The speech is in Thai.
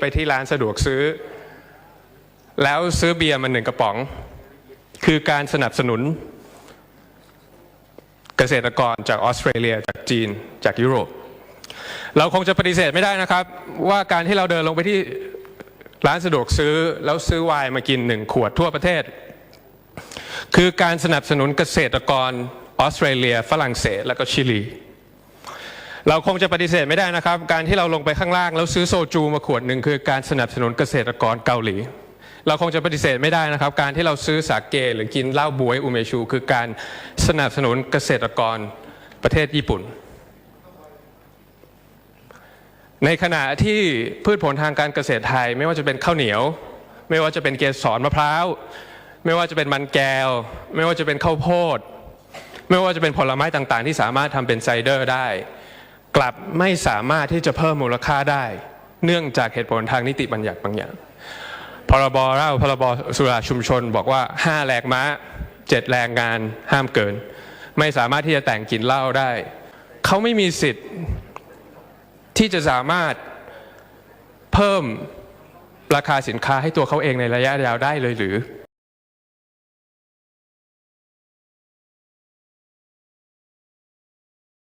ไปที่ร้านสะดวกซื้อ แล้วซื้อเบียร์มาหนึ่งกระป๋อง คือการสนับสนุน เกษตรกรจากออสเตรเลีย จากจีน จากยุโรป เราคงจะปฏิเสธไม่ได้นะครับ ว่าการที่เราเดินลงไปที่ร้านสะดวกซื้อแล้วซื้อไวน์มากินหนึ่งขวดทั่วประเทศ คือการสนับสนุนเกษตรกรออสเตรเลีย ฝรั่งเศสและก็ชิลี เราคงจะปฏิเสธไม่ได้นะครับ การที่เราลงไปข้างล่างแล้วซื้อโซจูมาขวดหนึ่งคือการสนับสนุนเกษตรกรเกาหลี เราคงจะปฏิเสธไม่ได้นะครับ การที่เราซื้อสาเกหรือกินเหล้าบวยอุเมชู คือการสนับสนุนเกษตรกรประเทศญี่ปุ่น ในขณะที่พืชผลทางการเกษตรไทย ไม่ว่าจะเป็นข้าวเหนียว ไม่ว่าจะเป็นเกสรมะพร้าวไม่ว่าจะเป็นมันแก้ว ไม่ว่าจะเป็นข้าวโพด ไม่ว่าจะเป็นผลไม้ต่างๆ ที่สามารถทำเป็นไซเดอร์ได้ กลับไม่สามารถที่จะเพิ่มมูลค่าได้ เนื่องจากเหตุผลทางนิติบัญญัติบางอย่าง พรบเหล้าพรบสุราชุมชนบอกว่า 5 แรงม้า 7 แรงงานห้ามเกิน ไม่สามารถที่จะแต่งกินเหล้าได้ เขาไม่มีสิทธิ์ที่จะสามารถเพิ่มราคาสินค้าให้ตัวเขาเองในระยะยาวได้เลยหรือ